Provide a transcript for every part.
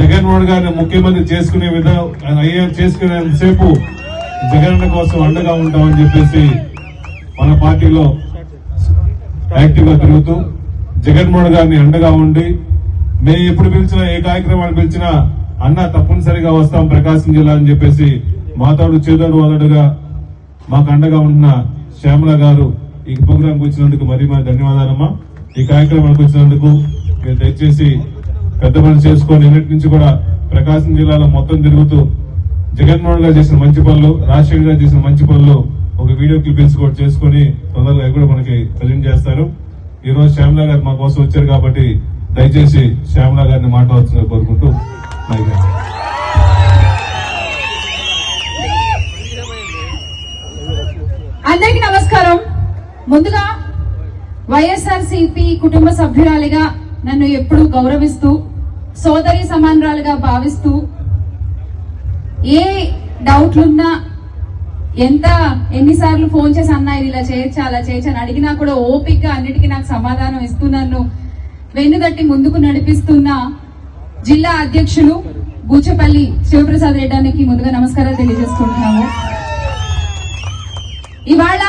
జగన్మోహన్ గారిని ముఖ్యమంత్రి చేసుకునే విధానం అయ్యే చేసుకునేంతసేపు జగన్ కోసం అండగా ఉంటామని చెప్పేసి మన పార్టీలో యాక్టివ్గా తిరుగుతూ జగన్మోహన్ గారిని అండగా ఉండి మేము ఎప్పుడు పిలిచినా ఏ కార్యక్రమాన్ని పిలిచినా అన్న తప్పనిసరిగా వస్తాం ప్రకాశం జిల్లా అని చెప్పేసి మాతాడు చేదోడు వాదడుగా మాకు అండగా ఉన్న శ్యామల గారు ఈ ప్రోగ్రాంకి వచ్చినందుకు మరీ మరి ధన్యవాదాలమ్మా. ఈ కార్యక్రమానికి వచ్చినందుకు మీరు దయచేసి పెద్ద పని చేసుకొని నిన్నటి నుంచి కూడా ప్రకాశం జిల్లాలో మొత్తం తిరుగుతూ జగన్మోహన్ గారు చేసిన మంచి పనులు రాజశేఖర్ గారు చేసిన మంచి పనులు ఒక వీడియో క్లిప్పింగ్స్ కూడా చేసుకొని తొందరగా కూడా మనకి ప్రజెంట్ చేస్తారు. ఈ రోజు శ్యామలా గారు మా కోసం వచ్చారు కాబట్టి దయచేసి శ్యామలా గారిని మాట్లాడుతున్నారు కోరుకుంటూ అందరికీ నమస్కారం. ముందుగా వైఎస్ఆర్ సిపి కుటుంబ సభ్యురాలిగా నన్ను ఎప్పుడూ గౌరవిస్తూ సోదరి సమానరాలుగా భావిస్తూ ఏ డౌట్లున్నా ఎంత ఎన్నిసార్లు ఫోన్ చేసి అన్నా ఇది ఇలా చేయొచ్చా అలా చేయొచ్చా అని అడిగినా కూడా ఓపిక్గా అన్నిటికీ నాకు సమాధానం ఇస్తూ నన్ను వెన్నుదట్టి ముందుకు నడిపిస్తున్న జిల్లా అధ్యక్షులు బూచపల్లి శివప్రసాద్ రెడ్డానికి ముందుగా నమస్కారాలు తెలియజేసుకుంటున్నాము. ఇవాళ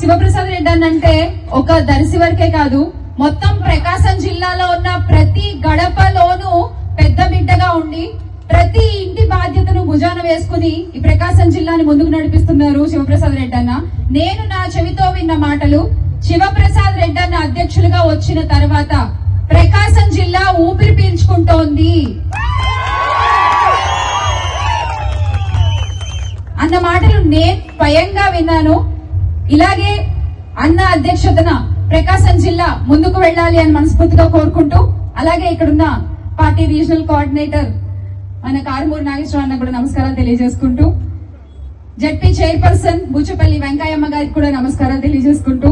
శివప్రసాద్ రెడ్డి అంటే ఒక దర్శి వరకే కాదు మొత్తం ప్రకాశం జిల్లాలో ఉన్న ప్రతి గడపలోనూ పెద్ద బిడ్డగా ఉండి ప్రతి ఇంటి బాధ్యతను భుజాన వేసుకుని ఈ ప్రకాశం జిల్లాని ముందుకు నడిపిస్తున్నారు శివప్రసాద్ రెడ్డి అన్న నేను నా చెవితో విన్న మాటలు శివప్రసాద్ రెడ్డి అన్న అధ్యక్షులుగా వచ్చిన తర్వాత ప్రకాశం జిల్లా ఊపిరి పీల్చుకుంటోంది. అన్న మాటలు నేను స్వయంగా విన్నాను. ఇలాగే అన్న అధ్యక్షతన ప్రకాశం జిల్లా ముందుకు వెళ్ళాలి అని మనస్ఫూర్తిగా కోరుకుంటూ అలాగే ఇక్కడున్న పార్టీ రీజనల్ కోఆర్డినేటర్ మన కారుమూరి నాగేశ్వర అన్న కూడా నమస్కారాలు తెలియజేసుకుంటూ జడ్పీ చైర్పర్సన్ బూచుపల్లి వెంకయ్యమ్మ గారికి కూడా నమస్కారాలు తెలియజేసుకుంటూ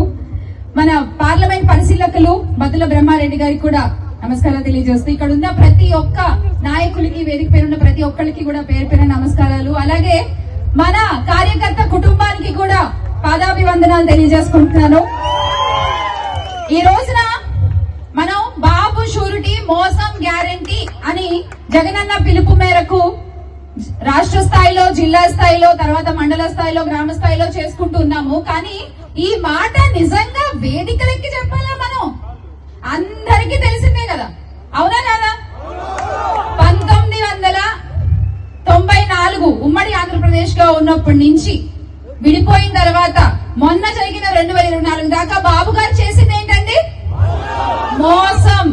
మన పార్లమెంట్ పరిశీలకులు బతుల బ్రహ్మారెడ్డి గారికి కూడా నమస్కారాలు తెలియజేస్తూ ఇక్కడ ఉన్న ప్రతి ఒక్క నాయకులకి వేదిక పేరున్న ప్రతి ఒక్కరికి కూడా పేరు పేరు నమస్కారాలు. అలాగే మన కార్యకర్త కుటుంబానికి కూడా పాదాభివందనాలు తెలియజేసుకుంటున్నాను. ఈ రోజున మనం బాబు షూరిటీ మోసం గ్యారంటీ అని జగనన్న పిలుపు మేరకు రాష్ట్ర స్థాయిలో జిల్లా స్థాయిలో తర్వాత మండల స్థాయిలో గ్రామ స్థాయిలో చేసుకుంటున్నాము కానీ ఈ మాట నిజంగా వేదికలకి చెప్పాలా మనం? అందరికీ తెలిసిందే కదా. అవునా కాదా? పంతొమ్మిది వందల తొంభై నాలుగు ఉమ్మడి ఆంధ్రప్రదేశ్గా ఉన్నప్పటి నుంచి విడిపోయిన తర్వాత మొన్న జరిగిన రెండు వేల ఇరవై నాలుగు దాకా బాబు గారు చేసింది మోసం.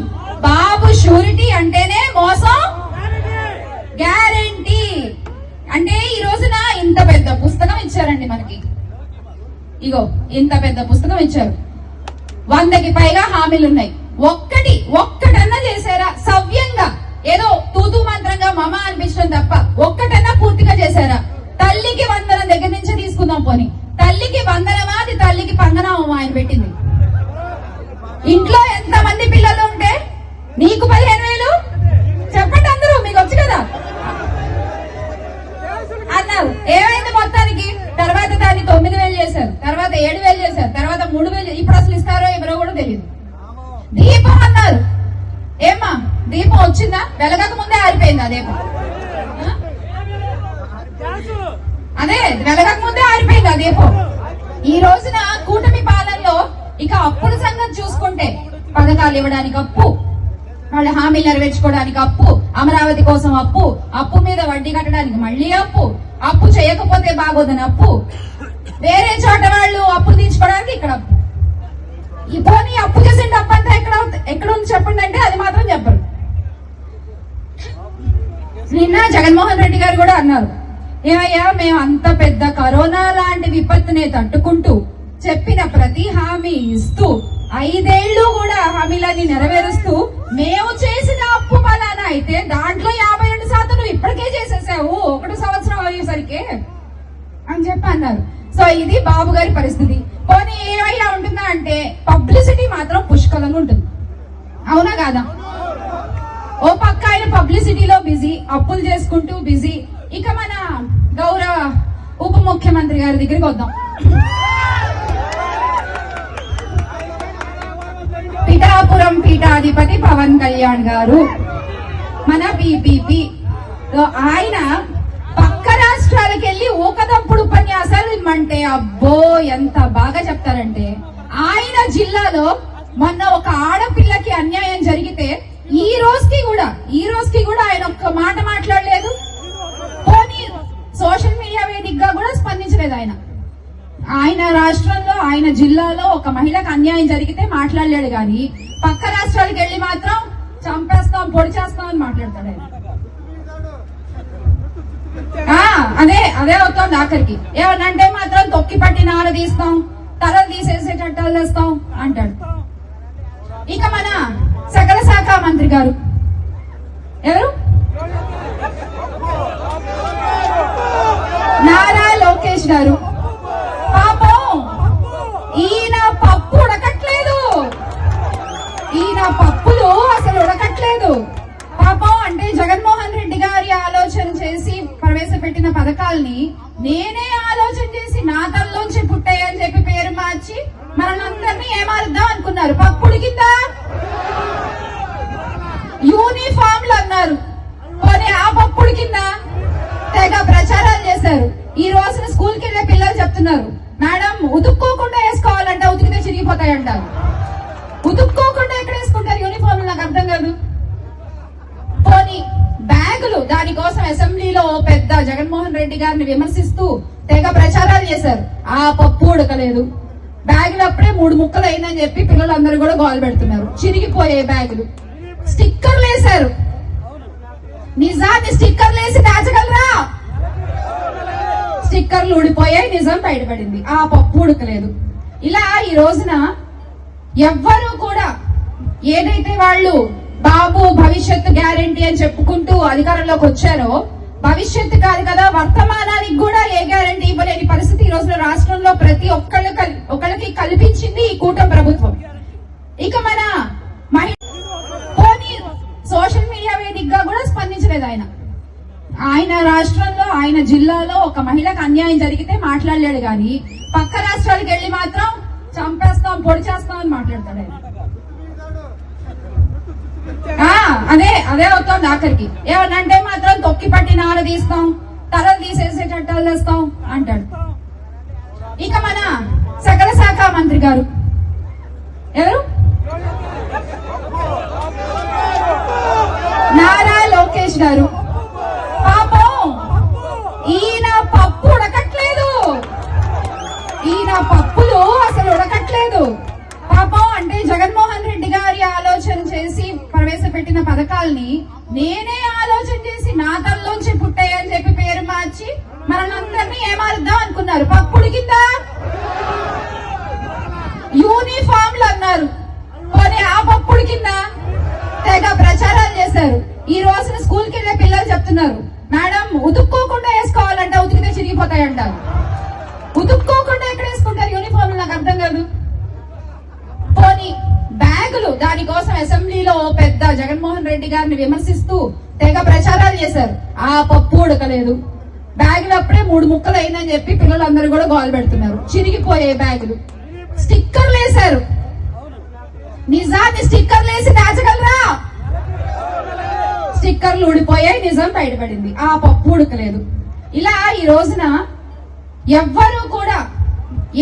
బాబు షూరిటీ అంటేనే మోసం? గ్యారంటీ. అంటే ఈ రోజున ఇంత పెద్ద పుస్తకం ఇచ్చారండి మనకి. ఇగో ఇంత పెద్ద పుస్తకం ఇచ్చారు. వందకి పైగా హామీలు ఉన్నాయి. ఒక్కటి ఒక్కటన్నా చేశారా? సవ్యంగా. ఏదో తూతూ మంత్రంగా మమ అనిపించడం తప్ప ఒక్కటన్నా పూర్తిగా చేశారా? తల్లికి వందనం దగ్గర నుంచి తీసుకుందాం పోని. తల్లికి వందనమా? అది తల్లికి పంగనామా ఆయన పెట్టింది. ఇంట్లో ఎంత మంది పిల్లలు ఉంటే? నీకు పదిహేను వేలు? చెప్పండి అందరూ మీకు వచ్చు కదా? అన్నారు. ఏమైంది మొత్తానికి? తర్వాత దాన్ని తొమ్మిది వేలు చేశారు. తర్వాత ఏడు వేలు చేశారు. తర్వాత మూడు వేలు ఇప్పుడు అసలు ఇస్తారో ఎవరో కూడా తెలియదు. దీపం అన్నారు. ఏమ్మా దీపం వచ్చిందా? వెలగక ముందే ఆరిపోయింది ఆ? దీపం అదే వెలగక ముందే ఆరిపోయింది ఆ దీపం? ఈ రోజున కూటమి ఇక అప్పుల సంగతి చూసుకుంటే పథకాలు ఇవ్వడానికి అప్పు వాళ్ళ హామీలు నెరవేర్చుకోవడానికి అప్పు అమరావతి కోసం అప్పు అప్పు మీద వడ్డీ కట్టడానికి మళ్ళీ అప్పు అప్పు చేయకపోతే బాగోదని అప్పు. వేరే చోట వాళ్ళు అప్పు తీర్చుకోవడానికి ఇక్కడ అప్పు. ఇప్పుడు పోనీ అప్పు చేసిన డబ్బు అంతా ఎక్కడ ఎక్కడ ఉంది చెప్పండి అంటే అది మాత్రం చెప్పరు. నిన్న జగన్మోహన్ రెడ్డి గారు కూడా అన్నారు ఏమయ్యా మేము అంత పెద్ద కరోనా లాంటి విపత్తునే తట్టుకుంటూ చెప్పిన ప్రతి హామీ ఇస్తూ ఐదేళ్ళు కూడా హామీలన్నీ నెరవేరుస్తూ మేము చేసిన అప్పు ఫలానా అయితే దాంట్లో యాభై రెండు శాతం నువ్వు ఇప్పటికే చేసేసావు. ఒకటి సంవత్సరం అయ్యేసరికి అని చెప్పి అన్నారు. సో ఇది బాబు గారి పరిస్థితి. పోనీ ఏమైనా ఉంటుందా అంటే పబ్లిసిటీ మాత్రం పుష్కలంగా ఉంటుంది. అవునా కాదా? ఓ పక్క ఆయన పబ్లిసిటీలో బిజీ అప్పులు చేసుకుంటూ బిజీ. ఇక మన గౌరవ ఉప ముఖ్యమంత్రి గారి దగ్గరికి వద్దాం. పిఠాపురం పీఠాధిపతి పవన్ కళ్యాణ్ గారు. మన పిపిపి. ఆయన పక్క రాష్ట్రాలకు వెళ్ళి ఊకదప్పుడు ఉపన్యాసాలు ఇమ్మంటే అబ్బో ఎంత బాగా చెప్తారంటే ఆయన జిల్లాలో మొన్న ఒక ఆడపిల్లకి అన్యాయం జరిగితే ఈ రోజుకి కూడా ఈ రోజుకి కూడా ఆయన ఒక్క మాట మాట్లాడలేదు. పోనీ సోషల్ మీడియా వేదికగా కూడా స్పందించలేదు ఆయన. ఆయన రాష్ట్రంలో ఆయన జిల్లాలో ఒక మహిళకు అన్యాయం జరిగితే మాట్లాడలేడు గాని పక్క రాష్ట్రాలకు వెళ్ళి మాత్రం చంపేస్తాం పొడి చేస్తాం అని మాట్లాడతాడు ఆయన. అదే అదే అవుతుంది ఆఖరికి. ఏమనంటే మాత్రం తొక్కి పట్టి నార తీస్తాం తలలు తీసేసే చట్టాలు తెస్తాం అంటాడు. ఇక మన సకల శాఖ మంత్రి గారు. ఎవరు? నారా లోకేష్ గారు. అంటే జగన్మోహన్ రెడ్డి గారి ఆలోచన చేసి ప్రవేశపెట్టిన పథకాల్ని నేనే ఆలోచన చేసి నా తల్లోంచి పుట్టాయని చెప్పి పేరు మార్చి మనందరినీ ఏమారుద్దాం అనుకున్నారు. పప్పుడి కింద? యూనిఫామ్లు అన్నారు. పోనీ ఆ పప్పుడు కింద? తెగ ప్రచారాలు చేశారు. ఈ రోజున స్కూల్కి వెళ్ళే పిల్లలు చెప్తున్నారు. మేడం ఉతుక్కోకుండా వేసుకోవాలంట ఉతికితే చిరిగిపోతాయంట ఉతుక్కోకుండా ఎక్కడ వేసుకుంటారు యూనిఫామ్ దానికోసం అసెంబ్లీలో పెద్ద జగన్మోహన్ రెడ్డి గారిని విమర్శిస్తూ తెగ ప్రచారాలు చేశారు. ఆ పప్పు ఉడకలేదు. బ్యాగులు అప్పుడే మూడు ముక్కలు అయిందని చెప్పి పిల్లలందరూ కూడా గోలు పెడుతున్నారు. చిరిగిపోయే బ్యాగులు. స్టిక్కర్లు వేశారు. నిజాన్ని స్టిక్కర్లు వేసి దాచగలరా? స్టిక్కర్లు ఊడిపోయాయి నిజం బయటపడింది. ఆ పప్పు ఉడకలేదు. ఇలా ఈ రోజున ఎవ్వరూ కూడా ఏదైతే వాళ్ళు బాబు భవిష్యత్తు గ్యారంటీ అని చెప్పుకుంటూ అధికారంలోకి వచ్చారో భవిష్యత్తు కాదు కదా వర్తమానానికి కూడా ఏ గ్యారంటీ ఇవ్వలేని పరిస్థితి ఈ రోజున రాష్ట్రంలో ప్రతి ఒక్కళ్ళు ఒకళ్ళకి కల్పించింది ఈ కూటమి ప్రభుత్వం. ఇక మన మహి పోనీ సోషల్ మీడియా వేదికగా కూడా స్పందించలేదు ఆయన. ఆయన రాష్ట్రంలో ఆయన జిల్లాలో ఒక మహిళకు అన్యాయం జరిగితే మాట్లాడలేడు గాని పక్క రాష్ట్రాలకు వెళ్ళి మాత్రం చంపేస్తాం పొడి చేస్తాం అని మాట్లాడతాడు ఆయన. అదే అదే అవుతుంది ఆఖరికి. ఏమనంటే మాత్రం తొక్కి పట్టి నార తీస్తాం తలలు తీసేసే చట్టాలు తెస్తాం అంటాడు. ఇక మన సకల శాఖ మంత్రి గారు. పథకాల్ని నేనే ఆలోచన చేసి నా తల్లోంచి పుట్టాయని చెప్పి పేరు మార్చి మనందరినీ ఏమారుద్దాం అనుకున్నారు. పప్పుడు కింద యూనిఫామ్లు అన్నారు. పోనీ ఆ పప్పుడు కింద తెగ ప్రచారాలు చేశారు. ఈ రోజున స్కూల్కి వెళ్ళే పిల్లలు చెప్తున్నారు మేడం ఉతుక్కోకుండా వేసుకోవాలంట ఉతికితే చిరిగిపోతాయంట ఉతుక్కోకుండా ఎక్కడ వేసుకుంటారు? రెడ్డి గారిని విమర్శిస్తూ తెగ ప్రచారాలు చేశారు. ఆ పప్పు ఉడకలేదు. బ్యాగులు అప్పుడే మూడు ముక్కలు అయిందని చెప్పి పిల్లలందరూ కూడా గోలు పెడుతున్నారు. చిరిగిపోయే బ్యాగులు. స్టిక్కర్లు వేశారు. నిజాన్ని స్టిక్కర్లు వేసి దాచగలరా? స్టిక్కర్లు ఊడిపోయాయి నిజం బయటపడింది. ఆ పప్పు ఉడకలేదు. ఇలా ఈ రోజున ఎవ్వరూ కూడా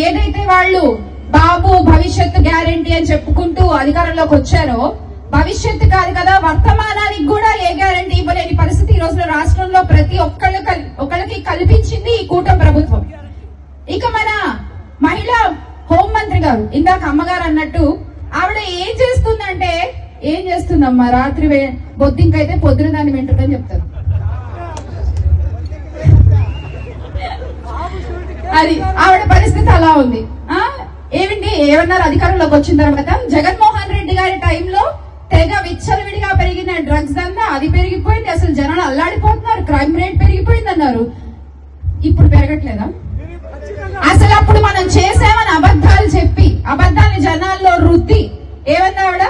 ఏదైతే వాళ్ళు బాబు భవిష్యత్తు గ్యారంటీ అని చెప్పుకుంటూ అధికారంలోకి వచ్చారో భవిష్యత్తు కాదు కదా వర్తమానానికి కూడా ఏ గ్యారంటీ ఇవ్వలేని పరిస్థితి ఈ రోజున రాష్ట్రంలో ప్రతి ఒక్కళ్ళు కల్- కల్పించింది ఈ కూటమి ప్రభుత్వం. ఇక మన మహిళా హోంమంత్రి గారు ఇందాక అమ్మగారు అన్నట్టు ఆవిడ ఏం చేస్తుందంటే ఏం చేస్తుందమ్మా? రాత్రి బొద్దింకైతే పొద్దున దాన్ని వింటుందని చెప్తారు. అది ఆవిడ పరిస్థితి అలా ఉంది. ఆ? ఏమిటి ఏమన్నారు? అధికారంలోకి వచ్చిన తర్వాత జగన్మోహన్ రెడ్డి గారి టైంలో తెగ విచ్చలవిడిగా పెరిగిన డ్రగ్స్ దందా అది పెరిగిపోయింది అసలు జనాలు అల్లాడిపోతున్నారు క్రైమ్ రేట్ పెరిగిపోయింది అన్నారు ఇప్పుడు పెరగట్లేదా? అసలు అప్పుడు మనం చేసామని అబద్ధాలు చెప్పి అబద్ధాన్ని జనాల్లో రుద్ది ఏమన్నా ఆవిడ?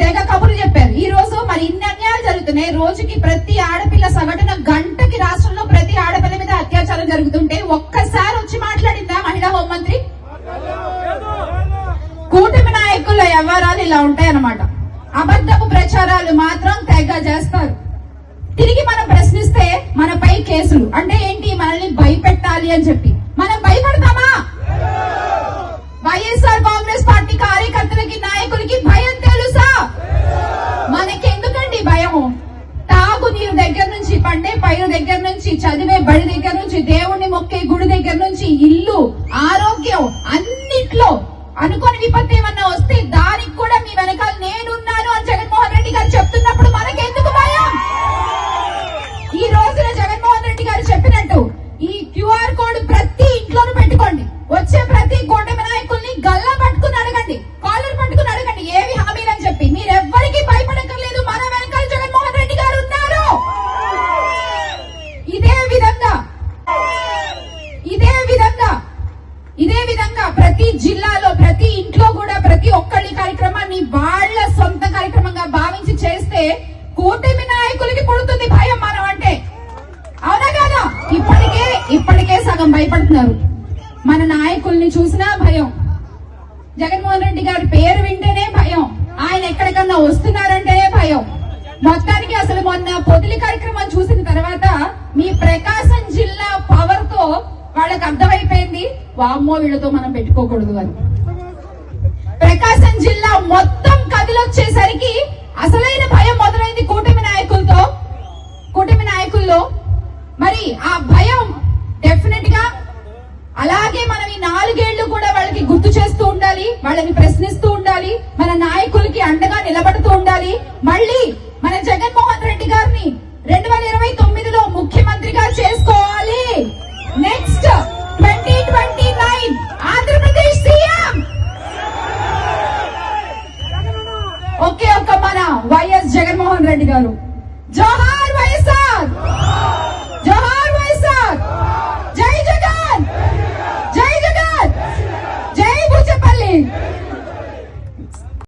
తెగ కబుర్లు చెప్పారు. ఈ రోజు మరి ఇన్ని అన్యాయాలు జరుగుతున్నాయి. రోజుకి ప్రతి ఆడపిల్ల సగటున గంటకి రాష్ట్రంలో ప్రతి ఆడపిల్ల మీద అత్యాచారం జరుగుతుంటే ఒక్కసారి వచ్చి మాట్లాడిందా మహిళా హోంమంత్రి? కూటమి నాయకుల వ్యవహారాలు ఇలా ఉంటాయన్నమాట. అబద్ధపు ప్రచారాలు మాత్రం తెగ చేస్తారు. తిరిగి మనం ప్రశ్నిస్తే మనపై కేసులు. అంటే ఏంటి? మనల్ని భయపెట్టాలి అని చెప్పి. మనం భయపడతామా? వైఎస్ఆర్ కాంగ్రెస్ పార్టీ కార్యకర్తలకి నాయకులకి భయం తెలుసా? మనకెందుకండి భయము? తాగునీరు దగ్గర నుంచి పండే పైరు దగ్గర నుంచి చదివే బడి దగ్గర నుంచి దేవుణ్ణి మొక్కే గుడి దగ్గర నుంచి ఇల్లు ఆరోగ్యం అన్నిట్లో అనుకోని విపత్తు ఇప్పటికే భయపడుతున్నారు. మన నాయకుల్ని చూసినా భయం. జగన్మోహన్ రెడ్డి గారి పేరు వింటేనే భయం. ఆయన ఎక్కడికన్నా వస్తున్నారంటేనే భయం. మొత్తానికి అసలు మొన్న పొదిలి కార్యక్రమం చూసిన తర్వాత మీ ప్రకాశం జిల్లా పవర్తో వాళ్ళకి అర్థమైపోయింది. వామ్మో వీళ్ళతో మనం పెట్టుకోకూడదు అని. ప్రకాశం జిల్లా మొత్తం కదిలొచ్చేసరికి అసలైన భయం మొదలైంది కూటమి నాయకులతో. కూటమి నాయకుల్లో. మరి ఆ భయం అలాగే మనం ఈ నాలుగేళ్ళు కూడా వాళ్ళకి గుర్తు చేస్తూ ఉండాలి వాళ్ళని ప్రశ్నిస్తూ ఉండాలి మన నాయకులకి అండగా నిలబడుతూ ఉండాలి. మళ్ళీ మన జగన్మోహన్ రెడ్డి గారిని రెండు వేల ఇరవై తొమ్మిదిలో ముఖ్యమంత్రిగా చేసుకో